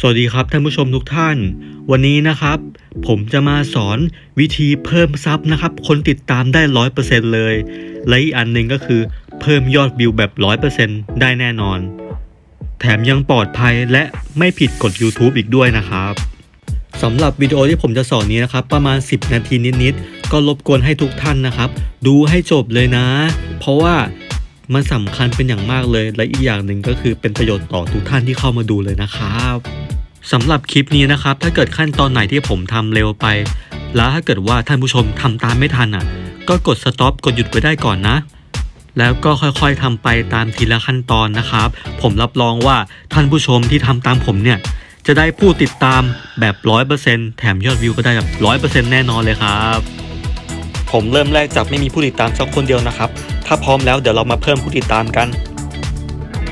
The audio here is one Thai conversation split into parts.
สวัสดีครับท่านผู้ชมทุกท่าน วันนี้นะครับ ผมจะมาสอนวิธีเพิ่มซับนะครับ คนติดตามได้ร้อยเปอร์เซ็นเลย และอีกอันหนึ่งก็คือเพิ่มยอดวิวแบบร้อยเปอร์เซ็นได้แน่นอน แถมยังปลอดภัยและไม่ผิดกฎ YouTube อีกด้วยนะครับสำหรับวิดีโอที่ผมจะสอนนี้นะครับ ประมาณ 10 นาทีนิดๆก็รบกวนให้ทุกท่านนะครับ ดูให้จบเลยนะ เพราะว่ามันสำคัญเป็นอย่างมากเลย และอีกอย่างหนึ่งก็คือเป็นประโยชน์ต่อทุกท่านที่เข้ามาดูเลยนะครับ สำหรับคลิปนี้นะครับ ถ้าเกิดขั้นตอนไหนที่ผมทำเร็วไป แล้วถ้าเกิดว่าท่านผู้ชมทำตามไม่ทันอะ ก็กดสต็อปกดหยุดไว้ได้ก่อนนะ แล้วก็ค่อยๆทำไปตามทีละขั้นตอนนะครับ ผมรับรองว่าท่านผู้ชมที่ทำตามผมเนี่ย จะได้ผู้ติดตามแบบร้อยเปอร์เซ็นแถมยอดวิวก็ได้แบบร้อยเปอร์เซ็นแน่นอนเลยครับ ผมเริ่มแรกจากไม่มีผู้ติดตามสักคนเดียวนะครับ ถ้าพร้อมแล้วเดี๋ยวเรามาเพิ่มผู้ติดตามกัน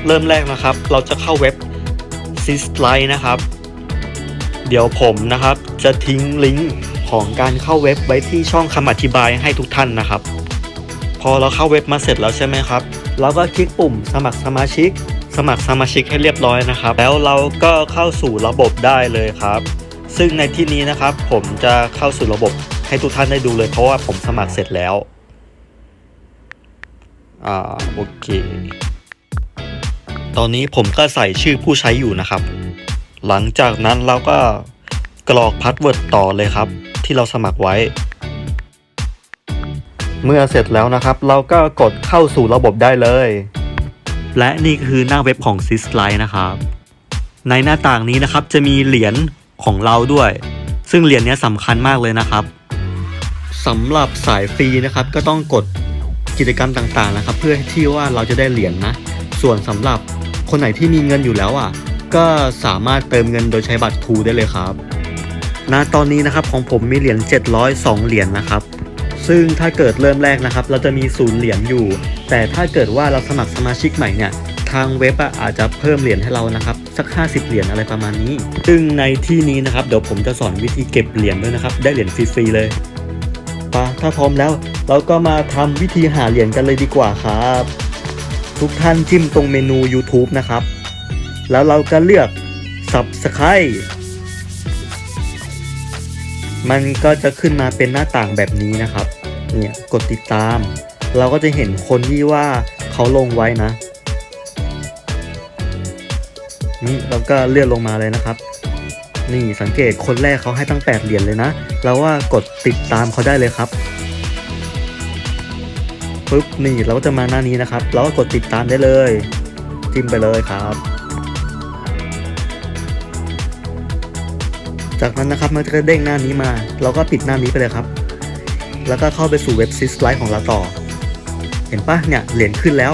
เริ่มแรกนะครับ เราจะเข้าเว็บ s i s l i นะครับ เดี๋ยวผมนะครับจะทิ้งลิงก์ของการเข้าเว็บไว้ที่ช่องคำอธิบายให้ทุกท่านนะครับ พอเราเข้าเว็บมาเสร็จแล้วใช่ไหมครับ เราก็คลิกปุ่มสมัครสมาชิก สมัครสมาชิกให้เรียบร้อยนะครับ แล้วเราก็เข้าสู่ระบบได้เลยครับ ซึ่งในที่นี้นะครับผมจะเข้าสู่ระบบให้ทุกท่านได้ดูเลยเพราะว่าผมสมัครเสร็จแล้วอ่าโอเค ตอนนี้ผมก็ใส่ชื่อผู้ใช้อยู่นะครับ หลังจากนั้นเราก็กรอกพาสเวิร์ดต่อเลยครับ ที่เราสมัครไว้ เมื่อเสร็จแล้วนะครับ เราก็กดเข้าสู่ระบบได้เลย และนี่คือหน้าเว็บของ s y s l i นะครับ ในหน้าต่างนี้นะครับจะมีเหรียญของเราด้วย ซึ่งเหรียญนี้สำคัญมากเลยนะครับสำหรับสายฟรีนะครับก็ต้องกดกิจกรรมต่างๆนะครับ เพื่อที่ว่าเราจะได้เหรียญนะส่วนสำหรับคนไหนที่มีเงินอยู่แล้วอะ ก็สามารถเติมเงินโดยใช้บัตรทูได้เลยครับณตอนนี้นะครับของผมมีเหรียญ702 เหรียญนะครับ ซึ่งถ้าเกิดเริ่มแรกนะครับ เราจะมีศูนย์เหรียญอยู่ แต่ถ้าเกิดว่าเราสมัครสมาชิกใหม่เนี่ยทางเว็บอาจจะเพิ่มเหรียญให้เรานะครับสัก 50 เหรียญอะไรประมาณนี้ ซึ่งในที่นี้นะครับเดี๋ยวผมจะสอนวิธีเก็บเหรียญด้วยนะครับ ได้เหรียญฟรีๆเลยปะถ้าพร้อมแล้ว เราก็มาทำวิธีหาเหรียญกันเลยดีกว่าครับ ทุกท่านจิ้มตรงเมนู YouTube นะครับ แล้วเราก็เลือก Subscribe มันก็จะขึ้นมาเป็นหน้าต่างแบบนี้นะครับ เนี่ยกดติดตาม เราก็จะเห็นคนที่ว่าเขาลงไว้นะ นี่เราก็เลื่อนลงมาเลยนะครับ นี่สังเกตคนแรกเขาให้ตั้ง8เหรียญเลยนะ เราว่ากดติดตามเขาได้เลยครับปุ๊บนี่เราก็จะมาหน้านี้นะครับ เราก็กดติดตามได้เลย จิ้มไปเลยครับ จากนั้นนะครับมันจะเด้งหน้านี้มา เราก็ปิดหน้านี้ไปเลยครับ แล้วก็เข้าไปสู่เว็บซิสไลท์ของเราต่อ เห็นปะเนี่ยเหรียญขึ้นแล้ว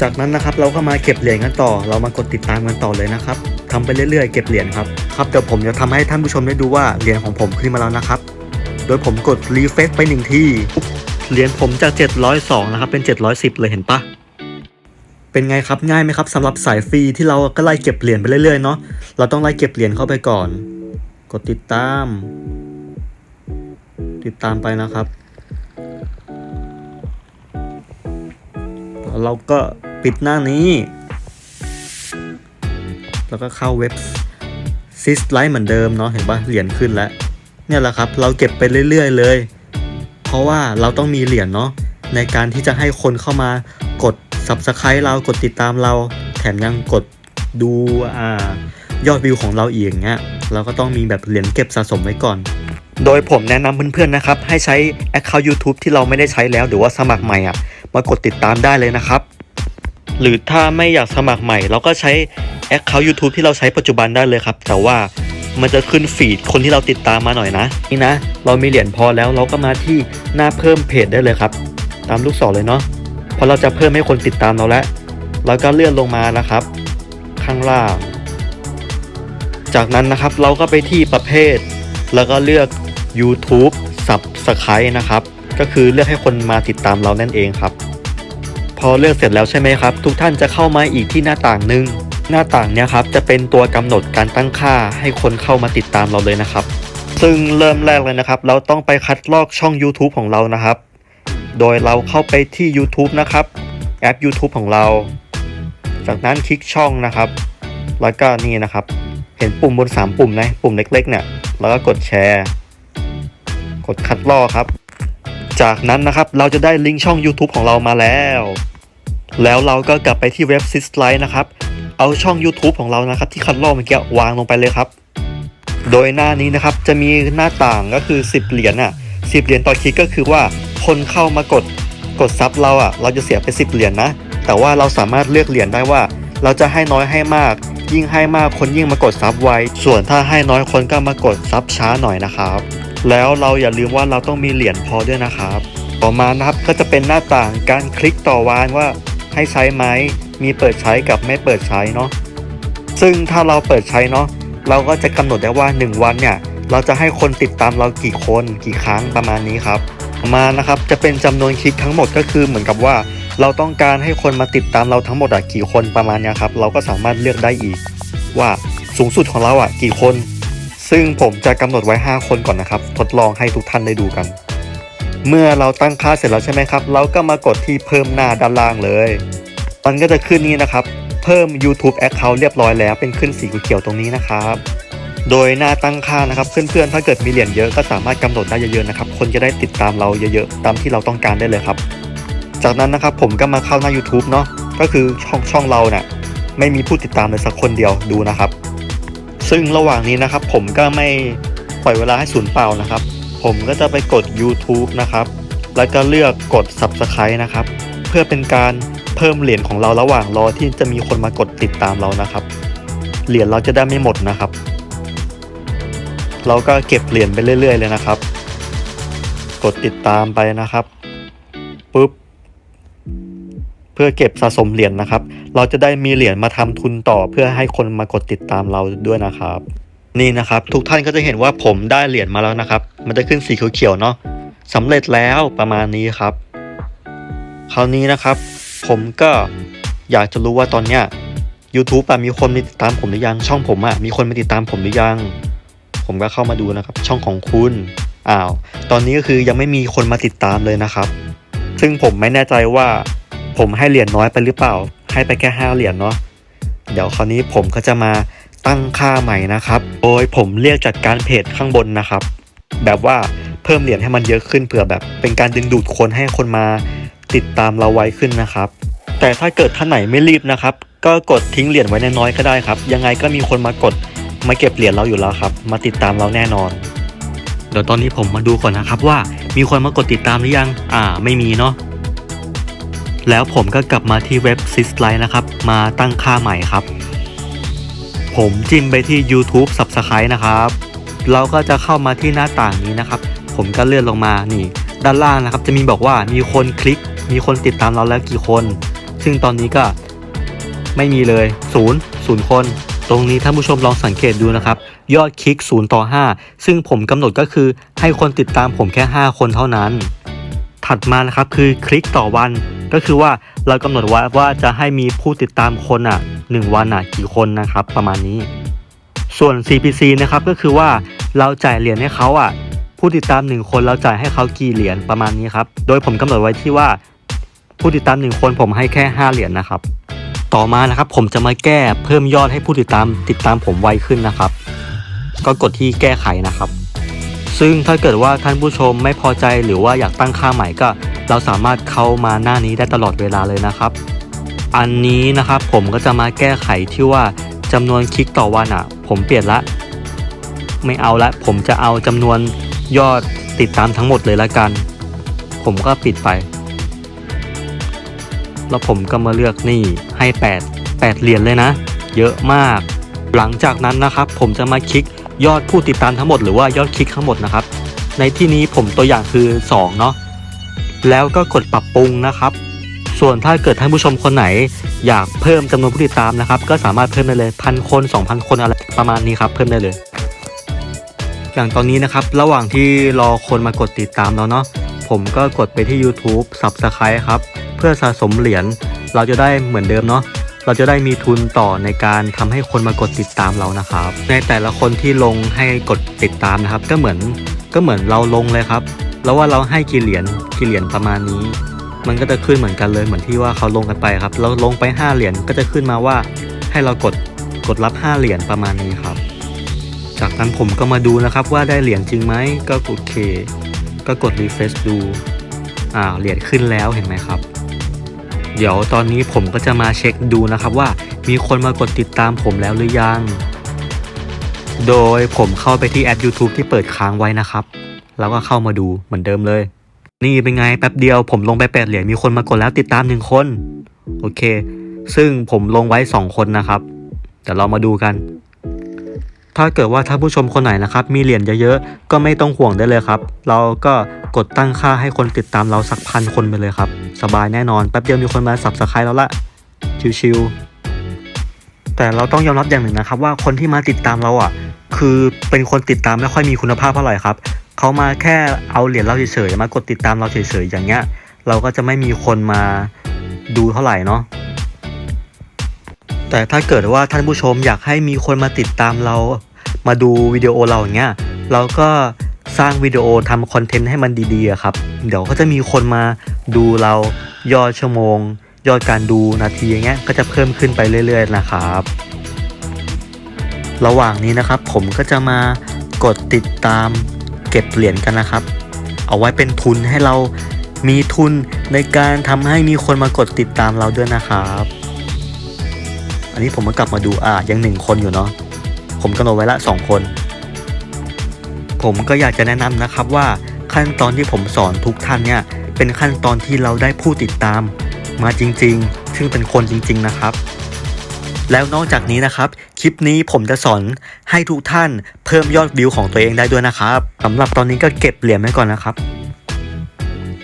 จากนั้นนะครับเราก็มาเก็บเหรียญกันต่อ เรามากดติดตามกันต่อเลยนะครับทำไปเรื่อยๆเก็บเหรียญครับครับเดี๋ยวผมจะทำให้ท่านผู้ชมได้ดูว่าเหรียญของผมขึ้นมาแล้วนะครับ โดยผมกดรีเฟซไปหนึ่งที่เหรียญผมจาก 702 นะครับ เป็น 710 เลยเห็นปะเป็นไงครับง่ายไหมครับสำหรับสายฟรีที่เราก็ไล่เก็บเหรียญไปเรื่อยๆเนาะเราต้องไล่เก็บเหรียญเข้าไปก่อน กดติดตาม ติดตามไปนะครับ เราก็ปิดหน้านี้ แล้วก็เข้าเว็บซิสไลท์เหมือนเดิมเนาะเห็นปะเหรียญขึ้นแล้ว เนี่ยแหละครับ เราเก็บไปเรื่อยๆเลย เพราะว่าเราต้องมีเหรียญเนาะในการที่จะให้คนเข้ามากด Subscribe เรากดติดตามเรา แถมยังกดดูอ่ายอดวิวของเราอีกอย่างเงี้ย เราก็ต้องมีแบบเหรียญเก็บสะสมไว้ก่อน โดยผมแนะนำเพื่อนๆนะครับ ให้ใช้ Account YouTube ที่เราไม่ได้ใช้แล้วหรือว่าสมัครใหม่อะมากดติดตามได้เลยนะครับ หรือถ้าไม่อยากสมัครใหม่ เราก็ใช้ Account YouTube ที่เราใช้ปัจจุบันได้เลยครับ แต่ว่ามันจะขึ้นฟีดคนที่เราติดตามมาหน่อยนะ นี่นะ เรามีเหรียญพอแล้วเราก็มาที่หน้าเพิ่มเพจได้เลยครับ ตามลูกศรเลยเนาะพราะเราจะเพิ่มให้คนติดตามเราแล้วแล้วก็เลื่อนลงมานะครับ ข้างล่าง จากนั้นนะครับเราก็ไปที่ประเภท แล้วก็เลือก YouTube Subscribe นะครับ ก็คือเลือกให้คนมาติดตามเรานั่นเองครับ พอเลือกเสร็จแล้วใช่ไหมครับ ทุกท่านจะเข้ามาอีกที่หน้าต่างหนึ่งหน้าต่างเนี้ยครับจะเป็นตัวกำหนดการตั้งค่าให้คนเข้ามาติดตามเราเลยนะครับ ซึ่งเริ่มแรกเลยนะครับ เราต้องไปคัดลอกช่อง YouTube ของเรานะครับ โดยเราเข้าไปที่ YouTube นะครับแอป YouTube ของเรา จากนั้นคลิกช่องนะครับ แล้วก็นี่นะครับ เห็นปุ่มบน 3 ปุ่มนะปุ่มเล็กๆเนี่ยแล้วก็กดแชร์ กดคัดลอกครับ จากนั้นนะครับเราจะได้ลิงก์ช่อง YouTube ของเรามาแล้ว แล้วเราก็กลับไปที่เว็บ s y s l i นะครับ เอาช่อง YouTube ของเรานะครับ ที่คัดลอกเมื่อกี้วางลงไปเลยครับ โดยหน้านี้นะครับจะมีหน้าต่างก็คือ 10 เหรียญอะ10 เหรียญต่อคลิกก็คือว่าคนเข้ามากดกดซับเราอะ เราจะเสียไป 10 เหรียญนะ แต่ว่าเราสามารถเลือกเหรียญได้ว่า เราจะให้น้อยให้มาก ยิ่งให้มากคนยิ่งมากดซับไว ส่วนถ้าให้น้อยคนก็มากดซับช้าหน่อยนะครับ แล้วเราอย่าลืมว่าเราต้องมีเหรียญพอด้วยนะครับ ต่อมานะครับก็จะเป็นหน้าต่างการคลิกต่อวานว่าให้ใช้ไหมมีเปิดใช้กับไม่เปิดใช้เนาะซึ่งถ้าเราเปิดใช้เนาะเราก็จะกำหนดได้ว่า 1 วันเนี่ยเราจะให้คนติดตามเรากี่คนกี่ครั้งประมาณนี้ครับมานะครับจะเป็นจำนวนคลิกทั้งหมดก็คือเหมือนกับว่า เราต้องการให้คนมาติดตามเราทั้งหมดอะกี่คนประมาณนี้ครับ เราก็สามารถเลือกได้อีก ว่าสูงสุดของเราอะกี่คน ซึ่งผมจะกำหนดไว้ 5 คนก่อนนะครับ ทดลองให้ทุกท่านได้ดูกัน เมื่อเราตั้งค่าเสร็จแล้วใช่ไหมครับ เราก็มากดที่เพิ่มหน้าด้านล่างเลย มันก็จะขึ้นนี้นะครับ เพิ่ม YouTube Account เรียบร้อยแล้ว เป็นขึ้นสีเขียวตรงนี้นะครับโดยหน้าตั้งค่านะครับเพื่อนๆ ถ้าเกิดมีเหรียญเยอะก็สามารถกำหนดได้เยอะๆนะครับ คนจะได้ติดตามเราเยอะๆ ตามที่เราต้องการได้เลยครับ จากนั้นนะครับผมก็มาเข้าหน้า YouTube เนาะก็คือช่องช่องเราเนี่ยไม่มีผู้ติดตามเลยสักคนเดียวดูนะครับ ซึ่งระหว่างนี้นะครับ ผมก็ไม่ปล่อยเวลาให้สูญเปล่านะครับ ผมก็จะไปกด YouTube นะครับ แล้วก็เลือกกด Subscribe นะครับ เพื่อเป็นการเพิ่มเหรียญของเราระหว่างรอที่จะมีคนมากดติดตามเรานะครับ เหรียญเราจะได้ไม่หมดนะครับ เราก็เก็บเหรียญไปเรื่อย ๆ เลยนะครับ กดติดตามไปนะครับปุ๊บ เพื่อเก็บสะสมเหรียญนะครับ เราจะได้มีเหรียญมาทำทุนต่อเพื่อให้คนมากดติดตามเราด้วยนะครับ นี่นะครับ ทุกท่านก็จะเห็นว่าผมได้เหรียญมาแล้วนะครับ มันจะขึ้นสีเขียวๆเนาะสำเร็จแล้วประมาณนี้ครับ คราวนี้นะครับ ผมก็อยากจะรู้ว่าตอนเนี้ย YouTube อะมีคนมาติดตามผมหรือยัง ช่องผมอะมีคนมาติดตามผมหรือยัง ผมก็เข้ามาดูนะครับ ช่องของคุณอ้าว ตอนนี้ก็คือยังไม่มีคนมาติดตามเลยนะครับ ซึ่งผมไม่แน่ใจว่าผมให้เหรียญน้อยไปหรือเปล่า ให้ไปแค่ห้าเหรียญเนาะเดี๋ยวคราวนี้ผมก็จะมาตั้งค่าใหม่นะครับ โดยผมเรียกจากการเพจข้างบนนะครับ แบบว่าเพิ่มเหรียญให้มันเยอะขึ้นเผื่อแบบ เป็นการดึงดูดคนให้คนมาติดตามเราไว้ขึ้นนะครับ แต่ถ้าเกิดท่านไหนไม่รีบนะครับ ก็กดทิ้งเหรียญไว้น้อยๆก็ได้ครับ ยังไงก็มีคนมากดมาเก็บเหรียญเราอยู่แล้วครับ มาติดตามเราแน่นอน ดี๋ยวตอนนี้ผมมาดูก่อนนะครับว่ามีคนมากดติดตามหรือยัง อ่า ไม่มีเนาะ แล้วผมก็กลับมาที่เว็บ s y s l i นะครับ มาตั้งค่าใหม่ครับ ผมจิ้มไปที่ YouTube Subscribe นะครับ เราก็จะเข้ามาที่หน้าต่างนี้นะครับ ผมก็เลื่อนลงมา นี่ ด้านล่างนะครับ จะมีบอกว่ามีคนคลิก มีคนติดตามเราแล้วกี่คน ซึ่งตอนนี้ก็ไม่มีเลยศูนย์ศูนย์คน ตรงนี้ท่านผู้ชมลองสังเกตดูนะครับ ยอดคลิก 0 ต่อ 5 ซึ่งผมกำหนดก็คือให้คนติดตามผมแค่ 5 คนเท่านั้น ถัดมานะครับคือคลิกต่อวัน ก็คือว่าเรากำหนดไว้ว่าจะให้มีผู้ติดตามคนอะ 1 วันอะกี่คนนะครับ ประมาณนี้ ส่วน CPC นะครับก็คือว่าเราจ่ายเหรียญให้เขาอะ ผู้ติดตาม 1 คนเราจ่ายให้เขากี่เหรียญประมาณนี้ครับ โดยผมกำหนดไว้ที่ว่า ผู้ติดตาม 1 คนผมให้แค่ 5 เหรียญนะครับต่อมานะครับผมจะมาแก้เพิ่มยอดให้ผู้ติดตามติดตามผมไวขึ้นนะครับ ก็กดที่แก้ไขนะครับ ซึ่งถ้าเกิดว่าท่านผู้ชมไม่พอใจหรือว่าอยากตั้งค่าใหม่ก็ เราสามารถเข้ามาหน้านี้ได้ตลอดเวลาเลยนะครับ อันนี้นะครับผมก็จะมาแก้ไขที่ว่าจำนวนคลิกต่อวันอะ ผมเปลี่ยนละ ไม่เอาละ ผมจะเอาจำนวนยอดติดตามทั้งหมดเลยละกัน ผมก็ปิดไป แล้วผมก็มาเลือกนี่ให้ 8 8 เหรียญเลยนะ เยอะมาก หลังจากนั้นนะครับ ผมจะมาคลิก ยอดผู้ติดตามทั้งหมดหรือว่ายอดคลิกทั้งหมดนะครับ ในที่นี้ผมตัวอย่างคือ2เนาะแล้วก็กดปรับปรุงนะครับ ส่วนถ้าเกิดท่านผู้ชมคนไหน อยากเพิ่มจำนวนผู้ติดตามนะครับ ก็สามารถเพิ่มได้เลยพันคน 2,000 คนอะไรประมาณนี้ครับ เพิ่มได้เลย อย่างตอนนี้นะครับ ระหว่างที่รอคนมากดติดตามเราเนาะผมก็กดไปที่ YouTube Subscribe ครับ เพื่อสะสมเหรียญเราจะได้เหมือนเดิมเนาะ เราจะได้มีทุนต่อในการทำให้คนมากดติดตามเรานะครับ ในแต่ละคนที่ลงให้กดติดตามนะครับ ก็เหมือนก็เหมือนเราลงเลยครับ แล้วว่าเราให้กี่เหรียญกี่เหรียญประมาณนี้ มันก็จะขึ้นเหมือนกันเลยเหมือนที่ว่าเขาลงกันไปครับ เราลงไป 5 เหรียญก็จะขึ้นมาว่าให้เรากดกดรับ 5 เหรียญประมาณนี้ครับ จากนั้นผมก็มาดูนะครับว่าได้เหรียญจริงไหมก็โอเค ก็กดรีเฟรชดูอ่าเหรียญขึ้นแล้วเห็นไหมครับ เดี๋ยวตอนนี้ผมก็จะมาเช็คดูนะครับว่ามีคนมากดติดตามผมแล้วหรือยัง โดยผมเข้าไปที่แอป YouTube ที่เปิดค้างไว้นะครับ แล้วก็เข้ามาดูเหมือนเดิมเลย นี่เป็นไงแป๊บเดียวผมลงไปแปดเหรียญมีคนมากดแล้วติดตามหนึ่งคน โอเค ซึ่งผมลงไว้สองคนนะครับ เดี๋ยวเรามาดูกัน ถ้าเกิดว่าท่านผู้ชมคนไหนนะครับมีเหรียญเยอะๆก็ไม่ต้องห่วงได้เลยครับ เราก็กดตั้งค่าให้คนติดตามเราสักพันคนไปเลยครับ สบายแน่นอนแป๊บเดียวมีคนมาสับสไครแล้วละชิวๆแต่เราต้องยอมรับอย่างหนึ่งนะครับว่าคนที่มาติดตามเราอะคือเป็นคนติดตามไม่ค่อยมีคุณภาพเท่าไหร่ครับเขามาแค่เอาเหรียญเราเฉยๆมากดติดตามเราเฉยๆอย่างเงี้ย เราก็จะไม่มีคนมาดูเท่าไหร่เนาะแต่ถ้าเกิดว่าท่านผู้ชมอยากให้มีคนมาติดตามเรา มาดูวิดีโอเราอย่างเงี้ยเราก็สร้างวิดีโอทำคอนเทนต์ให้มันดีๆครับ เดี๋ยวก็จะมีคนมาดูเรายอดชั่วโมง ยอดการดูนาทีอย่างเงี้ยก็จะเพิ่มขึ้นไปเรื่อย ๆ นะครับ ระหว่างนี้นะครับผมก็จะมากดติดตามเก็บเหรียญกันนะครับ เอาไว้เป็นทุนให้เรามีทุนในการทำให้มีคนมากดติดตามเราด้วยนะครับ อันนี้ผมก็กลับมาดูอะยังหนึ่งคนอยู่เนาะ ผมกำหนดไว้ละสองคน ผมก็อยากจะแนะนำนะครับว่าขั้นตอนที่ผมสอนทุกท่านเนี่ยเป็นขั้นตอนที่เราได้ผู้ติดตาม มาจริงๆ ซึ่งเป็นคนจริง ๆนะครับ แล้วนอกจากนี้นะครับ คลิปนี้ผมจะสอนให้ทุกท่านเพิ่มยอดวิวของตัวเองได้ด้วยนะครับสำหรับตอนนี้ก็เก็บเหรียญไว้ก่อนนะครับ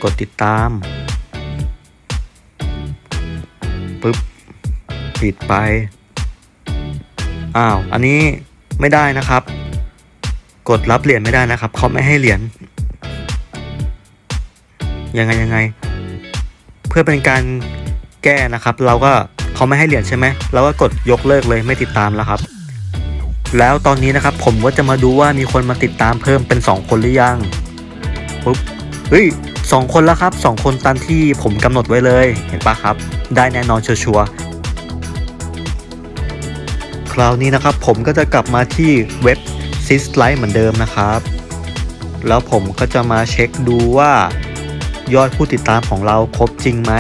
กดติดตามปึ๊บปิดไป อ้าว อันนี้ไม่ได้นะครับ กดรับเหรียญไม่ได้นะครับ เขาไม่ให้เหรียญ ยังไงยังไง เพื่อเป็นการแก้นะครับ เราก็เขาไม่ให้เหรียญใช่ไหมเราก็กดยกเลิกเลยไม่ติดตามแล้วครับ แล้วตอนนี้นะครับ ผมก็จะมาดูว่ามีคนมาติดตามเพิ่มเป็น 2 คนหรือยังปุ๊บเฮ้ยสองคนแล้วครับสองคนตามที่ผมกำหนดไว้เลย เห็นปะครับ ได้แน่นอนชัวร์ คราวนี้นะครับ ผมก็จะกลับมาที่เว็บ s y s l i g h t เหมือนเดิมนะครับ แล้วผมก็จะมาเช็คดูว่ายอดผู้ติดตามของเราครบจริงไหม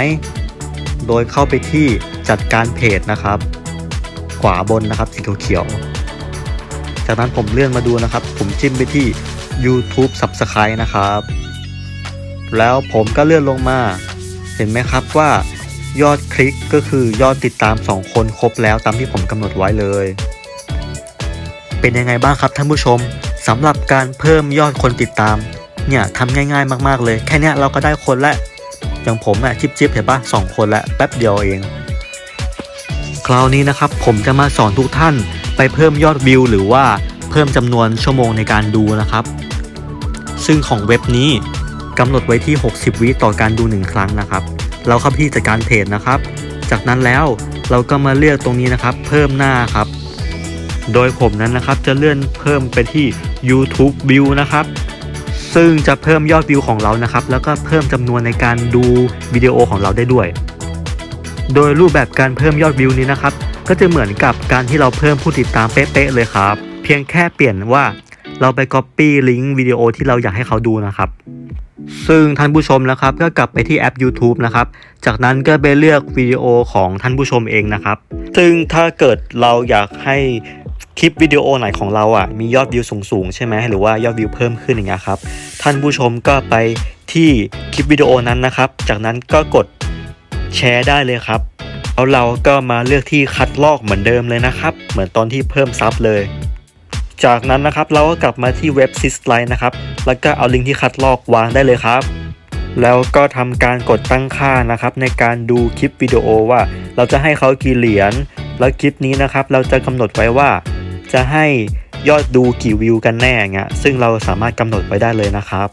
โดยเข้าไปที่จัดการเพจนะครับ ขวาบนนะครับสีเขียวๆจากนั้นผมเลื่อนมาดูนะครับ ผมจิ้มไปที่ YouTube Subscribe นะครับ แล้วผมก็เลื่อนลงมา เห็นไหมครับว่า ยอดคลิกก็คือยอดติดตาม 2 คนครบแล้วตามที่ผมกำหนดไว้เลย เป็นยังไงบ้างครับท่านผู้ชมสำหรับการเพิ่มยอดคนติดตาม เนี่ยทำง่ายๆมากๆเลย แค่นี้เราก็ได้คนละอย่างผมอะจิบจิบเห็นปะสองคนละแป๊บเดียวเอง คราวนี้นะครับผมจะมาสอนทุกท่านไปเพิ่มยอดวิวหรือว่าเพิ่มจำนวนชั่วโมงในการดูนะครับ ซึ่งของเว็บนี้กำหนดไว้ที่ 60 วิต่อการดู 1 ครั้งนะครับ เราเข้าที่จัดการเพจนะครับ จากนั้นแล้วเราก็มาเลือกตรงนี้นะครับ เพิ่มหน้าครับ โดยผมนั้นนะครับจะเลื่อนเพิ่มไปที่ YouTube View นะครับ ซึ่งจะเพิ่มยอดวิวของเรานะครับ แล้วก็เพิ่มจำนวนในการดูวิดีโอของเราได้ด้วย โดยรูปแบบการเพิ่มยอดวิวนี้นะครับ ก็จะเหมือนกับการที่เราเพิ่มผู้ติดตามเป๊ะๆเลยครับ เพียงแค่เปลี่ยนว่า เราไป Copy ลิงก์วิดีโอที่เราอยากให้เขาดูนะครับ ซึ่งท่านผู้ชมนะครับก็กลับไปที่แอป YouTube นะครับ จากนั้นก็ไปเลือกวิดีโอของท่านผู้ชมเองนะครับ ซึ่งถ้าเกิดเราอยากให้คลิปวิดีโอไหนของเราอะมียอดวิวสูงๆ ใช่ไหมหรือว่ายอดวิวเพิ่มขึ้นอย่างเงี้ยครับ ท่านผู้ชมก็ไปที่คลิปวิดีโอนั้นนะครับ จากนั้นก็กดแชร์ได้เลยครับแล้วเราก็มาเลือกที่คัดลอกเหมือนเดิมเลยนะครับ เหมือนตอนที่เพิ่มซับเลย จากนั้นนะครับเราก็กลับมาที่เว็บ s y s l i g h t นะครับ แล้วก็เอาลิงก์ที่คัดลอกวางได้เลยครับ แล้วก็ทำการกดตั้งค่านะครับ ในการดูคลิปวิดีโอว่า เราจะให้เขากี่เหรียญ แล้วคลิปนี้นะครับ เราจะกำหนดไว้ว่า จะให้ยอดดูกี่วิวกันแน่เงี้ยซึ่งเราสามารถกำหนดไว้ได้เลยนะครับ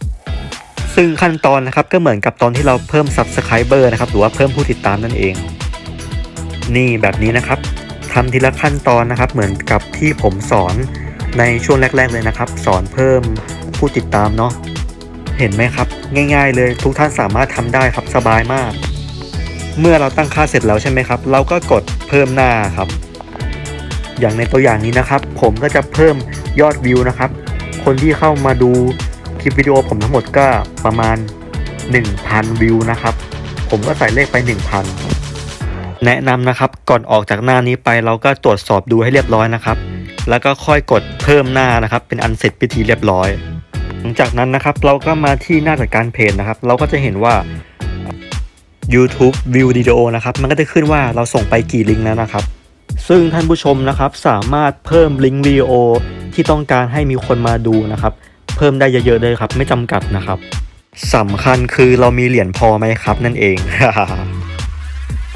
ซึ่งขั้นตอนนะครับก็เหมือนกับตอนที่เราเพิ่ม Subscriber นะครับ หรือว่าเพิ่มผู้ติดตามนั่นเอง นี่แบบนี้นะครับทำทีละขั้นตอนนะครับ เหมือนกับที่ผมสอน ในช่วงแรก ๆเลยนะครับ สอนเพิ่มผู้ติดตามเนาะเห็นไหมครับ ง่าย ๆ เลยทุกท่านสามารถทำได้ครับสบายมาก เมื่อเราตั้งค่าเสร็จแล้วใช่ไหมครับ เราก็กดเพิ่มหน้าครับ อย่างในตัวอย่างนี้นะครับ ผมก็จะเพิ่มยอดวิวนะครับ คนที่เข้ามาดูคลิปวิดีโอผมทั้งหมดก็ประมาณ 1,000 วิวนะครับ ผมก็ใส่เลขไป 1,000 แนะนำนะครับก่อนออกจากหน้านี้ไปเราก็ตรวจสอบดูให้เรียบร้อยนะครับ แล้วก็ค่อยกดเพิ่มหน้านะครับ เป็นอันเสร็จพิธีเรียบร้อย หลังจากนั้นนะครับเราก็มาที่หน้าจัดการเพจนะครับ เราก็จะเห็นว่า YouTube View Video นะครับ มันก็จะขึ้นว่าเราส่งไปกี่ลิงก์แล้วนะครับ ซึ่งท่านผู้ชมนะครับสามารถเพิ่มลิงก์วิดีโอที่ต้องการให้มีคนมาดูนะครับ เพิ่มได้เยอะๆเลยครับ ไม่จำกัดนะครับสำคัญคือเรามีเหรียญพอไหมครับ นั่นเอง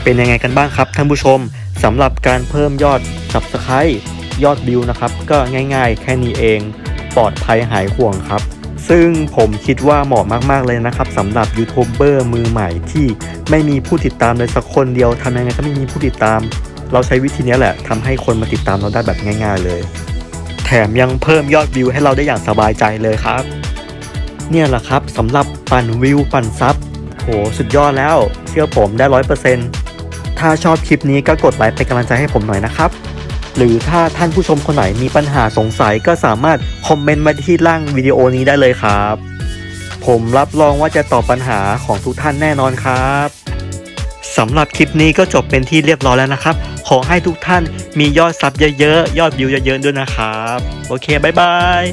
เป็นยังไงกันบ้างครับท่านผู้ชมสำหรับการเพิ่มยอด Subscribe ยอดวิวนะครับ ก็ง่ายๆ แค่นี้เอง ปลอดภัยหายห่วงครับ ซึ่งผมคิดว่าเหมาะมากๆเลยนะครับสำหรับยูทูบเบอร์มือใหม่ที่ไม่มีผู้ติดตามเลยสักคนเดียวทำยังไงก็ไม่มีผู้ติดตาม เราใช้วิธีนี้แหละทำให้คนมาติดตามเราได้แบบง่าย ๆ เลย แถมยังเพิ่มยอดวิวให้เราได้อย่างสบายใจเลยครับ เนี่ยแหละครับสำหรับปั่นวิวปั่นซับโหสุดยอดแล้ว เชื่อผมได้ร้อยเปอร์เซ็นต์ถ้าชอบคลิปนี้ก็กดไลค์เป็นกำลังใจให้ผมหน่อยนะครับ หรือถ้าท่านผู้ชมคนไหนมีปัญหาสงสัยก็สามารถคอมเมนต์มาที่ล่างวิดีโอนี้ได้เลยครับ ผมรับรองว่าจะตอบปัญหาของทุกท่านแน่นอนครับสำหรับคลิปนี้ก็จบเป็นที่เรียบร้อยแล้วนะครับ ขอให้ทุกท่านมียอดซับเยอะๆ ยอดวิวเยอะๆด้วยนะครับ โอเค บ๊ายบาย